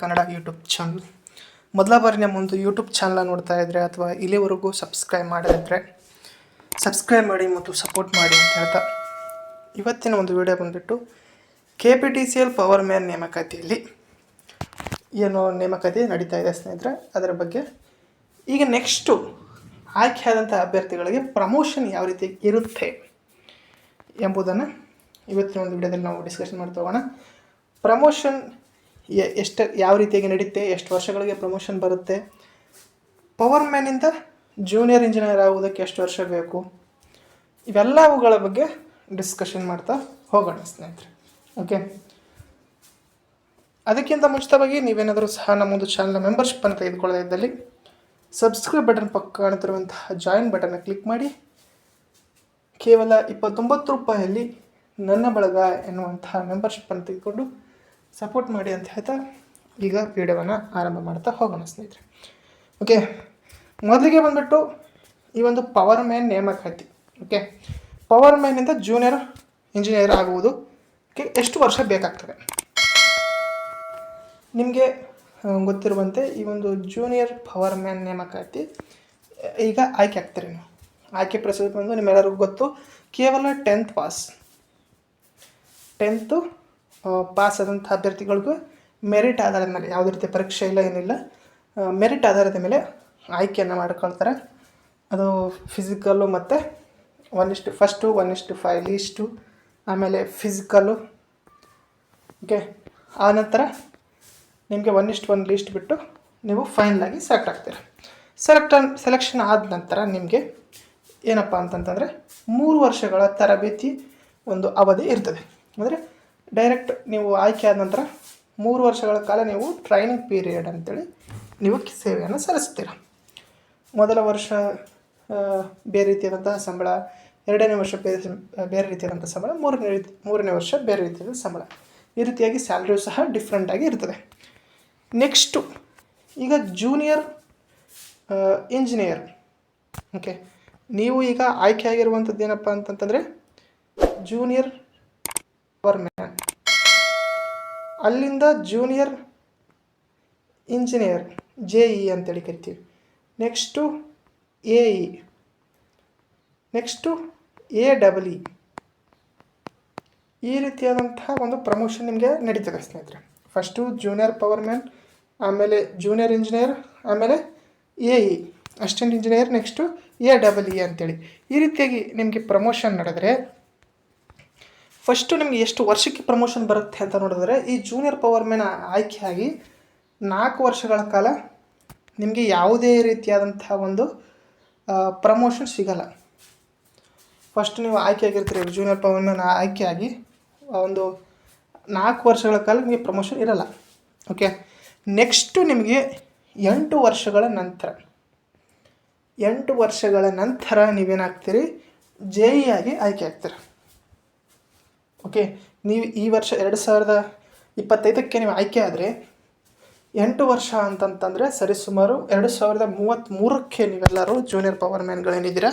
Kannada YouTube channel. ಮೊದಲ ಬಾರಿ ನಮ್ಮ ಒಂದು ಯೂಟ್ಯೂಬ್ ಚಾನಲ್ ನೋಡ್ತಾ ಇದ್ದರೆ ಅಥವಾ ಇಲ್ಲಿವರೆಗೂ ಸಬ್ಸ್ಕ್ರೈಬ್ ಮಾಡಿದ್ರೆ ಸಬ್ಸ್ಕ್ರೈಬ್ ಮಾಡಿ ಮತ್ತು ಸಪೋರ್ಟ್ ಮಾಡಿ ಅಂತ ಹೇಳ್ತಾ ಇವತ್ತಿನ ಒಂದು ವಿಡಿಯೋ ಬಂದುಬಿಟ್ಟು K P T C L power man ನೇಮಕಾತಿಯಲ್ಲಿ ಏನು ನೇಮಕಾತಿ ನಡೀತಾ ಇದೆ ಸ್ನೇಹಿತರೆ, ಅದರ ಬಗ್ಗೆ ಈಗ ನೆಕ್ಸ್ಟು ಆಯ್ಕೆಯಾದಂಥ ಅಭ್ಯರ್ಥಿಗಳಿಗೆ ಪ್ರಮೋಷನ್ ಯಾವ ರೀತಿ ಇರುತ್ತೆ ಎಂಬುದನ್ನು ಇವತ್ತಿನ ಒಂದು ವಿಡಿಯೋದಲ್ಲಿ ನಾವು ಡಿಸ್ಕಷನ್ ಮಾಡ್ತಾ ಹೋಗೋಣ. ಪ್ರಮೋಷನ್ ಎಷ್ಟು, ಯಾವ ರೀತಿಯಾಗಿ ನಡೆಯುತ್ತೆ ಎಷ್ಟು ವರ್ಷಗಳಿಗೆ ಪ್ರಮೋಷನ್ ಬರುತ್ತೆ. ಪವರ್ ಮ್ಯಾನಿಂದ ಜೂನಿಯರ್ ಇಂಜಿನಿಯರ್ ಆಗುವುದಕ್ಕೆ ಎಷ್ಟು ವರ್ಷ ಬೇಕು. ಇವೆಲ್ಲವುಗಳ ಬಗ್ಗೆ ಡಿಸ್ಕಷನ್ ಮಾಡ್ತಾ ಹೋಗೋಣ ಸ್ನೇಹಿತರೆ. ಓಕೆ ಅದಕ್ಕಿಂತ ಮುಂಚಿತವಾಗಿ ನೀವೇನಾದರೂ ಸಹ ನಮ್ಮೊಂದು ಚಾನಲ್ನ ಮೆಂಬರ್ಶಿಪ್ಪನ್ನು ತೆಗೆದುಕೊಳ್ಳದೇ ಇದ್ದಲ್ಲಿ ಸಬ್ಸ್ಕ್ರೈಬ್ ಬಟನ್ ಪಕ್ಕ ಕಾಣುತ್ತಿರುವಂತಹ ಜಾಯಿನ್ ಬಟನ್ನ ಕ್ಲಿಕ್ ಮಾಡಿ. ಕೇವಲ ಇಪ್ಪತ್ತೊಂಬತ್ತು ರೂಪಾಯಿಯಲ್ಲಿ ನನ್ನ ಬಳಗ ಎನ್ನುವಂತಹ ಮೆಂಬರ್ಶಿಪ್ಪನ್ನು ತೆಗೆದುಕೊಂಡು ಸಪೋರ್ಟ್ ಮಾಡಿ ಅಂತ ಹೇಳ್ತಾ ಈಗ ವಿಡಿಯೋವನ್ನು ಆರಂಭ ಮಾಡ್ತಾ ಹೋಗೋಣ ಸ್ನೇಹಿತರೆ. ಓಕೆ ಮೊದಲಿಗೆ ಬಂದ್ಬಿಟ್ಟು ಈ ಒಂದು ಪವರ್ ಮ್ಯಾನ್ ನೇಮಕಾತಿ. ಓಕೆ ಪವರ್ ಮ್ಯಾನಿಂದ ಜೂನಿಯರ್ ಇಂಜಿನಿಯರ್ ಆಗುವುದು. ಎಷ್ಟು ವರ್ಷ ಬೇಕಾಗ್ತದೆ? ನಿಮಗೆ ಗೊತ್ತಿರುವಂತೆ ಈ ಒಂದು ಜೂನಿಯರ್ ಪವರ್ ಮ್ಯಾನ್ ನೇಮಕಾತಿ, ಈಗ ಆಯ್ಕೆ ಆಗ್ತೀರಿ ನೀವು. ಆಯ್ಕೆ ಪ್ರೊಸೆಸ್ ಬಂದು ನಿಮ್ಮೆಲ್ಲರಿಗೂ ಗೊತ್ತು. ಕೇವಲ ಟೆಂತ್ ಪಾಸ್ ಟೆಂತು ಪಾಸ್ ಆದಂಥ ಅಭ್ಯರ್ಥಿಗಳಿಗೂ ಮೆರಿಟ್ ಆಧಾರದ ಮೇಲೆ ಯಾವುದೇ ರೀತಿ ಪರೀಕ್ಷೆ ಇಲ್ಲ, ಏನಿಲ್ಲ. ಮೆರಿಟ್ ಆಧಾರದ ಮೇಲೆ ಆಯ್ಕೆಯನ್ನು ಮಾಡ್ಕೊಳ್ತಾರೆ. ಅದು ಫಿಸಿಕಲ್ಲು ಮತ್ತು ಒನ್ ಇಷ್ಟು ಫಸ್ಟು ಒನ್ ಇಷ್ಟು ಫೈವ್ ಲೀಸ್ಟು ಆಮೇಲೆ ಫಿಸಿಕಲ್ಲು ಓಕೆ ಆ ನಂತರ ನಿಮಗೆ ಒನ್ ಇಷ್ಟು ಒನ್ ಲೀಸ್ಟ್ ಬಿಟ್ಟು ನೀವು ಫೈನಲಾಗಿ ಸೆಲೆಕ್ಟ್ ಆಗ್ತೀರ. ಸೆಲೆಕ್ಟ್ ಸೆಲೆಕ್ಷನ್ ಆದ ನಂತರ ನಿಮಗೆ ಏನಪ್ಪ ಅಂತಂತಂದರೆ ಮೂರು ವರ್ಷಗಳ ತರಬೇತಿ ಒಂದು ಅವಧಿ ಇರ್ತದೆ. ಅಂದರೆ ಡೈರೆಕ್ಟ್ ನೀವು ಆಯ್ಕೆ ಆದ ನಂತರ ಮೂರು ವರ್ಷಗಳ ಕಾಲ ನೀವು ಟ್ರೈನಿಂಗ್ ಪೀರಿಯಡ್ ಅಂತೇಳಿ ನೀವು ಸೇವೆಯನ್ನು ಸಲ್ಲಿಸ್ತೀರ ಮೊದಲ ವರ್ಷ ಬೇರೆ ರೀತಿಯಾದಂತಹ ಸಂಬಳ, ಎರಡನೇ ವರ್ಷ ಬೇರೆ ಬೇರೆ ರೀತಿಯಾದಂಥ ಸಂಬಳ, ಮೂರನೇ ರೀತಿ, ಮೂರನೇ ವರ್ಷ ಬೇರೆ ರೀತಿಯಾದ ಸಂಬಳ. ಈ ರೀತಿಯಾಗಿ ಸ್ಯಾಲ್ರಿಯು ಸಹ ಡಿಫ್ರೆಂಟಾಗಿ ಇರ್ತದೆ. ನೆಕ್ಸ್ಟು ಈಗ ಜೂನಿಯರ್ ಇಂಜಿನಿಯರ್ ಓಕೆ ನೀವು ಈಗ ಆಯ್ಕೆ ಆಗಿರುವಂಥದ್ದು ಏನಪ್ಪ ಅಂತಂತಂದರೆ ಜೂನಿಯರ್ ಪವರ್ ಮ್ಯಾನ್ ಅಲ್ಲಿಂದ ಜೂನಿಯರ್ ಇಂಜಿನಿಯರ್ ಜೆ ಇ ಅಂತೇಳಿ ಕರಿತೀವಿ. Next A E next A double E ಈ ರೀತಿಯಾದಂತಹ ಒಂದು ಪ್ರಮೋಷನ್ ನಿಮಗೆ ನಡೀತದೆ ಸ್ನೇಹಿತರೆ. ಫಸ್ಟು ಜೂನಿಯರ್ ಪವರ್ ಮ್ಯಾನ್ ಆಮೇಲೆ ಜೂನಿಯರ್ ಇಂಜಿನಿಯರ್ ಆಮೇಲೆ A E assistant engineer next A double E ಅಂತೇಳಿ. ಈ ರೀತಿಯಾಗಿ ನಿಮಗೆ ಪ್ರಮೋಷನ್ ನಡೆದರೆ ಫಸ್ಟು ನಿಮಗೆ ಎಷ್ಟು ವರ್ಷಕ್ಕೆ ಪ್ರಮೋಷನ್ ಬರುತ್ತೆ ಅಂತ ನೋಡಿದ್ರೆ, ಈ ಜೂನಿಯರ್ ಪವರ್ ಮ್ಯಾನ್ ಆಯ್ಕೆಯಾಗಿ ನಾಲ್ಕು ವರ್ಷಗಳ ಕಾಲ ನಿಮಗೆ ಯಾವುದೇ ರೀತಿಯಾದಂಥ ಒಂದು ಪ್ರಮೋಷನ್ ಸಿಗಲ್ಲ. ಫಸ್ಟ್ ನೀವು ಆಯ್ಕೆ ಆಗಿರ್ತೀರಿ ಜೂನಿಯರ್ ಪವರ್ ಮ್ಯಾನ್ ಆಯ್ಕೆಯಾಗಿ ಒಂದು ನಾಲ್ಕು ವರ್ಷಗಳ ಕಾಲ ನಿಮಗೆ ಪ್ರಮೋಷನ್ ಇರಲ್ಲ. ಓಕೆ ನೆಕ್ಸ್ಟು ನಿಮಗೆ ಎಂಟು ವರ್ಷಗಳ ನಂತರ. ಎಂಟು ವರ್ಷಗಳ ನಂತರ ನೀವೇನಾಗ್ತೀರಿ? ಜೆ ಇ ಆಗಿ ಆಯ್ಕೆ ಆಗ್ತೀರ. ಓಕೆ ನೀವು ಈ ವರ್ಷ ಎರಡು ಸಾವಿರದ ಇಪ್ಪತ್ತೈದಕ್ಕೆ ನೀವು ಆಯ್ಕೆ ಆದರೆ ಎಂಟು ವರ್ಷ ಅಂತಂತಂದರೆ ಸರಿಸುಮಾರು ಎರಡು ಸಾವಿರದ ಮೂವತ್ತ್ಮೂರಕ್ಕೆ ನೀವೆಲ್ಲರೂ ಜೂನಿಯರ್ ಪವರ್ ಮ್ಯಾನ್ಗಳೇನಿದ್ದೀರಾ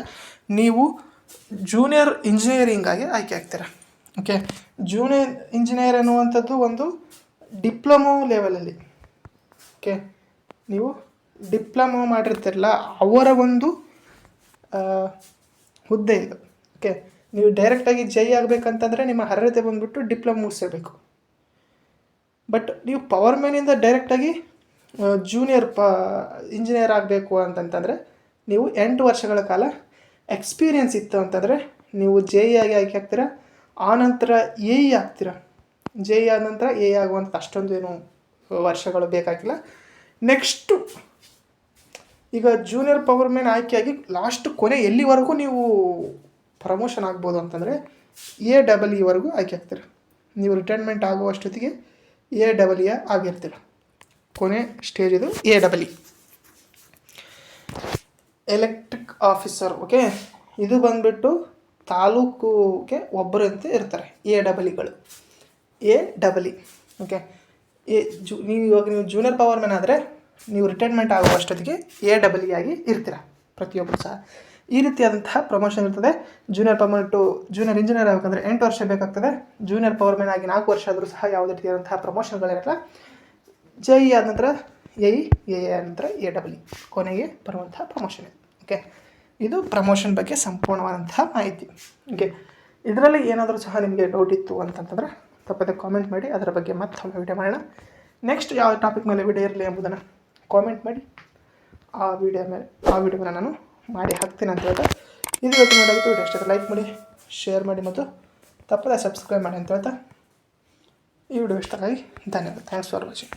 ನೀವು ಜೂನಿಯರ್ ಇಂಜಿನಿಯರಿಂಗಾಗಿ ಆಯ್ಕೆ ಆಗ್ತೀರ. ಓಕೆ ಜೂನಿಯರ್ ಇಂಜಿನಿಯರ್ ಅನ್ನುವಂಥದ್ದು ಒಂದು ಡಿಪ್ಲೊಮೊ ಲೆವೆಲಲ್ಲಿ ಓಕೆ ನೀವು ಡಿಪ್ಲೊಮೊ ಮಾಡಿರ್ತಿರಲ್ಲ, ಅವರ ಒಂದು ಹುದ್ದೆ ಇದು. ಓಕೆ ನೀವು ಡೈರೆಕ್ಟಾಗಿ ಜೈ ಆಗಬೇಕಂತಂದರೆ ನಿಮ್ಮ ಅರ್ಹತೆ ಬಂದುಬಿಟ್ಟು ಡಿಪ್ಲೊಮ ಮುಗಿಸಿರಬೇಕು ಬಟ್ ನೀವು ಪವರ್ ಮ್ಯಾನಿಂದ ಡೈರೆಕ್ಟಾಗಿ ಜೂನಿಯರ್ ಪ ಇಂಜಿನಿಯರ್ ಆಗಬೇಕು ಅಂತಂತಂದರೆ ನೀವು ಎಂಟು ವರ್ಷಗಳ ಕಾಲ ಎಕ್ಸ್ಪೀರಿಯನ್ಸ್ ಇತ್ತು ಅಂತಂದರೆ ನೀವು ಜೆ ಆಗಿ ಆಯ್ಕೆ ಆಗ್ತೀರಾ? ಆನಂತರ ಎ ಇ ಆಗ್ತೀರಾ? ಜೆ ಇ ಆದ ನಂತರ ಎ ಇ ಆಗುವಂಥ ಅಷ್ಟೊಂದು ಏನು ವರ್ಷಗಳು ಬೇಕಾಗಿಲ್ಲ. ನೆಕ್ಸ್ಟು ಈಗ ಜೂನಿಯರ್ ಪವರ್ ಮ್ಯಾನ್ ಆಯ್ಕೆಯಾಗಿ ಲಾಸ್ಟ್ ಕೊನೆ ಎಲ್ಲಿವರೆಗೂ ನೀವು ಪ್ರಮೋಷನ್ ಆಗ್ಬೋದು ಅಂತಂದರೆ ಎ ಡಬಲ್ ಇವರೆಗೂ ಆಯ್ಕೆ ಆಗ್ತೀರ? ನೀವು ರಿಟೈರ್ಮೆಂಟ್ ಆಗುವಷ್ಟೊತ್ತಿಗೆ ಎ ಡಬಲ್ ಇ ಆಗಿರ್ತೀರ? ಕೊನೆ ಸ್ಟೇಜ್ ಇದು A double E electric officer okay ಇದು ಬಂದುಬಿಟ್ಟು ತಾಲೂಕುಗೆ ಒಬ್ಬರು ಅಂತ ಇರ್ತಾರೆ A double ಇಗಳು A double E okay A, zoo, ನೀವು ಇವಾಗ ನೀವು ಜೂನಿಯರ್ ಪವರ್ ಮ್ಯಾನ್ ಆದರೆ ನೀವು ರಿಟೈರ್ಮೆಂಟ್ ಆಗುವಷ್ಟೊತ್ತಿಗೆ ಎ ಡಬಲ್ ಇ ಆಗಿ ಇರ್ತೀರ? ಪ್ರತಿಯೊಬ್ಬರು ಸಹ. ಈ ರೀತಿಯಾದಂತಹ ಪ್ರಮೋಷನ್ ಇರ್ತದೆ. Junior power to junior engineer ಆಗಬೇಕಂದ್ರೆ ಎಂಟು ವರ್ಷ ಬೇಕಾಗ್ತದೆ. ಜೂನಿಯರ್ ಪವರ್ ಮ್ಯಾನ್ ಆಗಿ ನಾಲ್ಕು ವರ್ಷ ಆದರೂ ಸಹ ಯಾವುದೇ ರೀತಿಯಾದಂತಹ ಪ್ರಮೋಷನ್ಗಳಿರಲ್ಲ ಜೆ ಇ ಆದ ನಂತರ ಎ ಇ ಎ ಆದ ನಂತರ ಎ ಡಬ್ಲ್ಯೂ ಕೊನೆಗೆ ಬರುವಂತಹ ಪ್ರಮೋಷನ್ ಇದು ಓಕೆ ಇದು ಪ್ರಮೋಷನ್ ಬಗ್ಗೆ ಸಂಪೂರ್ಣವಾದಂತಹ ಮಾಹಿತಿ. ಓಕೆ ಇದರಲ್ಲಿ ಏನಾದರೂ ಸಹ ನಿಮಗೆ ಡೌಟ್ ಇತ್ತು ಅಂತಂತಂದರೆ ತಪ್ಪದೆ ಕಾಮೆಂಟ್ ಮಾಡಿ. ಅದರ ಬಗ್ಗೆ ಮತ್ತೊಮ್ಮೆ ವಿಡಿಯೋ ಮಾಡೋಣ. ನೆಕ್ಸ್ಟ್ ಯಾವ ಟಾಪಿಕ್ ಮೇಲೆ ವಿಡಿಯೋ ಇರಲಿ ಎಂಬುದನ್ನು ಕಾಮೆಂಟ್ ಮಾಡಿ. ಆ ವಿಡಿಯೋ ಮೇಲೆ ಆ ವಿಡಿಯೋನ ನಾನು ಮಾಡಿ ಹಾಕ್ತೀನಿ ಅಂತ ಹೇಳ್ತಾ. ಇದು ಇವತ್ತು ನೋಡೋದಕ್ಕೆ ವಿಡಿಯೋ ಇಷ್ಟ ಲೈಕ್ ಮಾಡಿ ಶೇರ್ ಮಾಡಿ ಮತ್ತು ತಪ್ಪದೆ ಸಬ್ಸ್ಕ್ರೈಬ್ ಮಾಡಿ ಅಂತ ಹೇಳ್ತಾ. ಈ ವಿಡಿಯೋ ಇಷ್ಟ ಧನ್ಯವಾದ. Thanks for watching